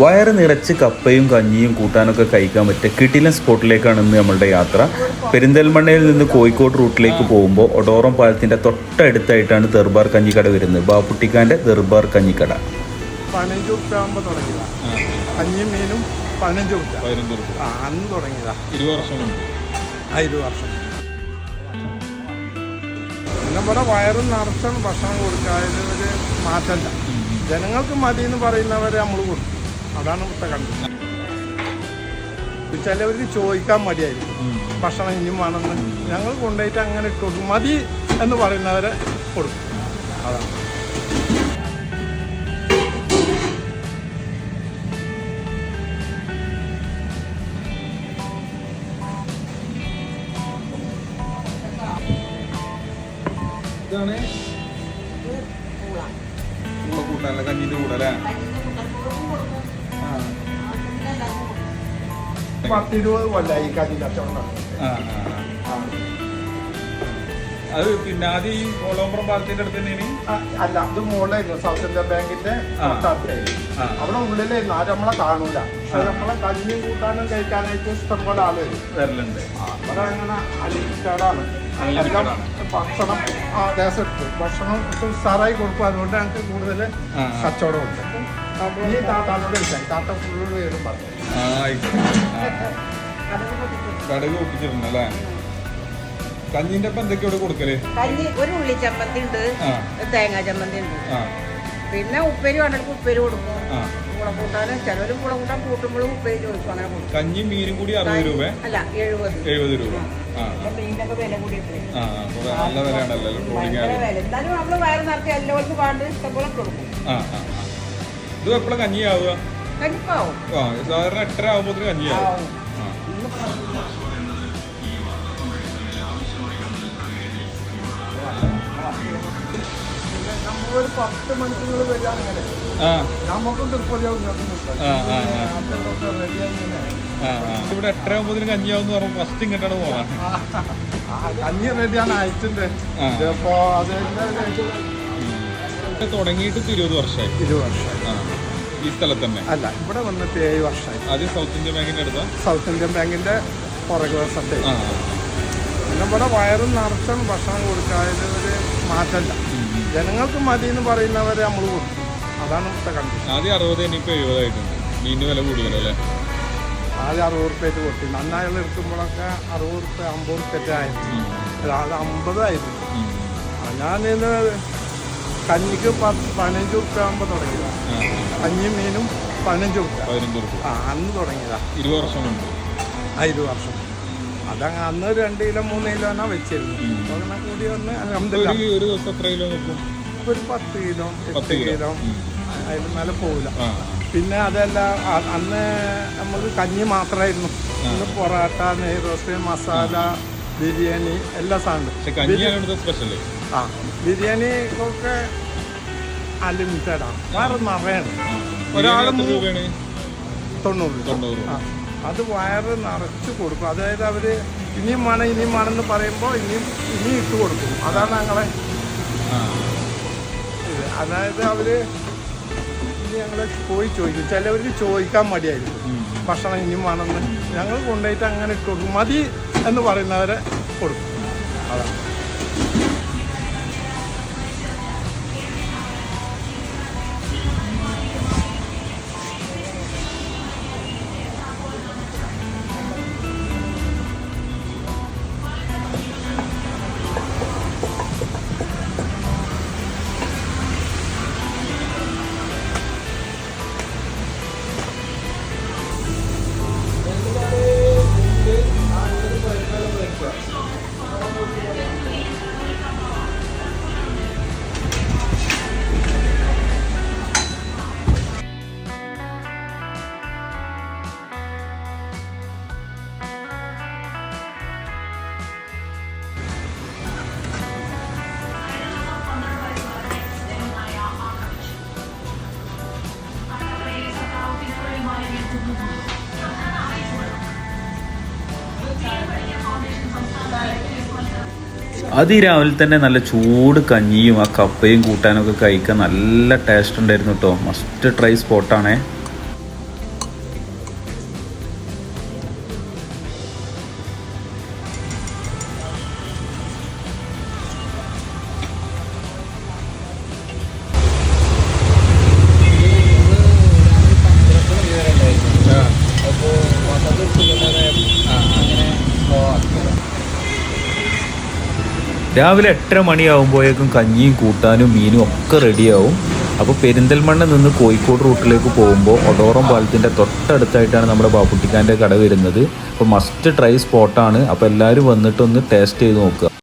വയറ് നിറച്ച് കപ്പയും കഞ്ഞിയും കൂട്ടാനൊക്കെ കഴിക്കാൻ പറ്റിയ കിട്ടിലൻ സ്പോട്ടിലേക്കാണ് ഇന്ന് നമ്മളുടെ യാത്ര. പെരിന്തൽമണ്ണയിൽ നിന്ന് കോഴിക്കോട് റൂട്ടിലേക്ക് പോകുമ്പോൾ ഒടോറം പാലത്തിന്റെ തൊട്ടടുത്തായിട്ടാണ് ദർബാർ കഞ്ഞിക്കട വരുന്നത്. ബാപ്പുട്ടിക്കാന്റെ ദർബാർ കഞ്ഞിക്കട. പതിനഞ്ച് കഞ്ഞിയും മീനും പതിനഞ്ച് ആ അന്ന് ഇരുപത് വർഷം മുമ്പ്. ആ ഇരുപത് വർഷം. പിന്നെ ഇവിടെ വയറും നിറച്ചാണ് ഭക്ഷണം കൊടുക്കുക ഒരു മാറ്റമില്ല ജനങ്ങൾക്ക് മതി എന്ന് പറയുന്നവരെ നമ്മൾ കൊടുക്കും. അതാണ് ഇവിടുത്തെ കണ്ടത് ചിലവർക്ക് ചോദിക്കാൻ മടിയായിരിക്കും. ഭക്ഷണം ഇനിയും വേണമെന്ന്. ഞങ്ങൾ കൊണ്ടുപോയിട്ട് അങ്ങനെ ഇട്ട് കൊടുക്കും. മതി എന്ന് പറയുന്നവരെ കൊടുക്കും. അതാണ്. ഇതാണ്. കൂട്ടാനല്ല കഞ്ഞിന്റെ കൂടെ അല്ലേ? പത്തിരുപത് കൊല്ലമായി കഞ്ഞി കച്ചവടം. അത് പിന്നെ അത് ഈ കോളോമ്പുറം പാലത്തിന്റെ അടുത്ത് തന്നെയാണ്? അല്ല അത് മുകളിലായിരുന്നു സൗത്ത് ഇന്ത്യൻ ബാങ്കിന്റെ. അവിടെ ഉള്ളിലായിരുന്നു. ആരും നമ്മളെ കാണൂല. പക്ഷെ നമ്മളെ കഞ്ഞിയും കൂട്ടാനും കഴിക്കാനായിട്ട് ഇഷ്ടം പോലെ ആൾ വരും. വരലുണ്ട്. അവിടെ അങ്ങനെ Unlimited എല്ലാം. ഭക്ഷണം ആ ദേശം എടുത്തു ഭക്ഷണം സാറായി കൊടുക്കും. അതുകൊണ്ട് ഞങ്ങൾക്ക് കൂടുതൽ. കച്ചവടമുണ്ട് ഈ താത്താനോട് താത്ത ഫുള്ള് പേരും പറഞ്ഞു. കടുക് കഞ്ഞിന്റെ ഒപ്പം എന്തൊക്കെയാ ഇവിടെ കൊടുക്കൽ? കഞ്ഞി ഒരു ഉള്ളി ചമ്മന്തി ഉണ്ട് തേങ്ങാ ചമ്മന്തി ഉണ്ട്. ആ. പിന്നെ ഉപ്പേരി വേണമെങ്കിൽ ഉപ്പേരി കൊടുക്കും. ആ. കൂടെ കൂട്ടാൻ ചിലവർ കൂടെ കൂട്ടാൻ കൂട്ടുമ്പോഴും ഉപ്പേരി ചോദിക്കും അങ്ങനെ കൊടുക്കും. കഞ്ഞിയും മീനും കൂടി അറുപത് രൂപ? അല്ല എഴുപത്. എഴുപത് രൂപ. ആ. ഇപ്പൊ മീനിനൊക്കെ വില കൂടിയിട്ടേ ആ അപ്പൊ നല്ല വിലയാണല്ലോ ട്രോളിങ് ഭയങ്കര വില. എന്നാലും നമ്മൾ വയറ് നിറച്ച് എല്ലാവർക്കും ഇഷ്ടംപോലെ കൊടുക്കും. ആ ആ ആ. ഇത് എപ്പോഴും കഞ്ഞിയാവുക? കഞ്ഞിപ്പാവും. ആ സാധാരണ എട്ടര ആകുമ്പോഴത്തേന് കഞ്ഞിയാവും. ആവും. നമ്മളൊരു പത്ത് മണിക്കൂർ വരിക അങ്ങനെ നമുക്കും തൃപ്പതിയാവും ഇവിടെ എട്ടര ആകുമ്പോഴത്തേന് കഞ്ഞിയാവും ഫസ്റ്റ് ഇങ്ങോട്ടാണ് പോവാ. കഞ്ഞി റെഡിയാണ് അയച്ചിട്ടുണ്ട്. തുടങ്ങിയിട്ട് ഇപ്പൊ ഇരുപത് വർഷമായി. ഇരുപത് വർഷമായി. ഈ സ്ഥലത്ത് തന്നെ? അല്ല ഇവിടെ വന്നിട്ട് ഏഴ് വർഷമായി. ആദ്യം സൗത്ത് ഇന്ത്യൻ ബാങ്കിന്റെ അടുത്ത്? സൗത്ത് ഇന്ത്യൻ ബാങ്കിന്റെ പുറകു വശത്തെ. പിന്നെ ഇവിടെ വയറും നിറച്ചും ഭക്ഷണം കൊടുക്കാതെ ഒരു മാറ്റമില്ല. ജനങ്ങൾക്ക് മതി എന്ന് പറയുന്നവരെ നമ്മൾ കൊടുക്കും അതാണ് ഇവിടുത്തെ കണ്ടീഷൻ ആദ്യം അറുപത് ഇനിയിപ്പോ എഴുപതായിട്ടുണ്ട്. മീനിന് വില കൂടുതലല്ലേ? ആദ്യം അറുപത് റുപ്യായിട്ട് കൊടുത്തു. നന്നായി എടുക്കുമ്പോഴൊക്കെ അറുപത് റുപ്യ അമ്പത് റുപ്യറ്റ് ആയിരുന്നു അത് അമ്പതായിരുന്നു ഞാനിന്ന് കഞ്ഞിക്ക് പത്ത് പതിനഞ്ച് റുപ്യ ആകുമ്പോൾ തുടങ്ങിയതാണ് കഞ്ഞി മീനും പതിനഞ്ച് റുപ്യ. പതിനഞ്ച് റുപ്യ. ആ അന്ന് തുടങ്ങിയതാ. ഇരുപത് വർഷം ആ ഇരുപത് വർഷം അതങ്ങ് അന്ന് രണ്ട് കിലോ മൂന്ന് കിലോ എന്നാ വെച്ചിരുന്നു. അങ്ങനെ കൂടി വന്ന് ഒരു അലഹമില്ല ഒരു ദിവസം എത്ര കിലോ നോക്കും ഒരു പത്ത് കിലോ എട്ട് കിലോ. അതിന് മേലെ പോവില്ല. പിന്നെ അതല്ല അന്ന് നമുക്ക് കഞ്ഞി മാത്രമായിരുന്നു ഇന്ന് പൊറാട്ട നെയ് റോസ്റ്റ് മസാല ബിരിയാണി എല്ലാ സാധനവും. ആ. ബിരിയാണി ഒക്കെ അൺലിമിറ്റഡാണ് വേറെ നിറയാണ്. ഒരാൾ തൊണ്ണൂറ് തൊണ്ണൂറ് ആ. അത് വയറ് നിറച്ച് കൊടുക്കും. അതായത് അവർ ഇനിയും വേണം ഇനിയും വേണമെന്ന് പറയുമ്പോൾ ഇനിയും ഇനിയും ഇട്ട് കൊടുക്കും. അതാണ് ഞങ്ങളെ അതായത് അവർ ഇനി ഞങ്ങൾ പോയി ചോദിക്കും. ചിലവർക്ക് ചോദിക്കാൻ മടിയായിരിക്കും. ഭക്ഷണം ഇനിയും വേണമെന്ന് ഞങ്ങൾ കൊണ്ടുപോയിട്ട് അങ്ങനെ ഇട്ട് കൊടുക്കും. മതി എന്ന് പറയുന്നവരെ കൊടുക്കും. അതാണ്. അതിരാവിലെ തന്നെ നല്ല ചൂട് കഞ്ഞിയും ആ കപ്പയും കൂട്ടാനൊക്കെ കഴിക്കാൻ നല്ല ടേസ്റ്റ് ഉണ്ടായിരുന്നു കേട്ടോ മസ്റ്റ് ട്രൈ സ്പോട്ടാണേ രാവിലെ എട്ടര മണിയാകുമ്പോഴേക്കും കഞ്ഞിയും കൂട്ടാനും മീനും ഒക്കെ റെഡിയാവും. അപ്പോൾ പെരിന്തൽമണ്ണ നിന്ന് കോഴിക്കോട് റൂട്ടിലേക്ക് പോകുമ്പോൾ ഒടോറം പാലത്തിന്റെ തൊട്ടടുത്തായിട്ടാണ് നമ്മുടെ ബാപ്പുട്ടിക്കാന്റെ കട വരുന്നത്. അപ്പോൾ മസ്റ്റ് ട്രൈ സ്പോട്ടാണ് അപ്പോൾ എല്ലാവരും വന്നിട്ടൊന്ന് ടേസ്റ്റ് ചെയ്ത് നോക്കുക.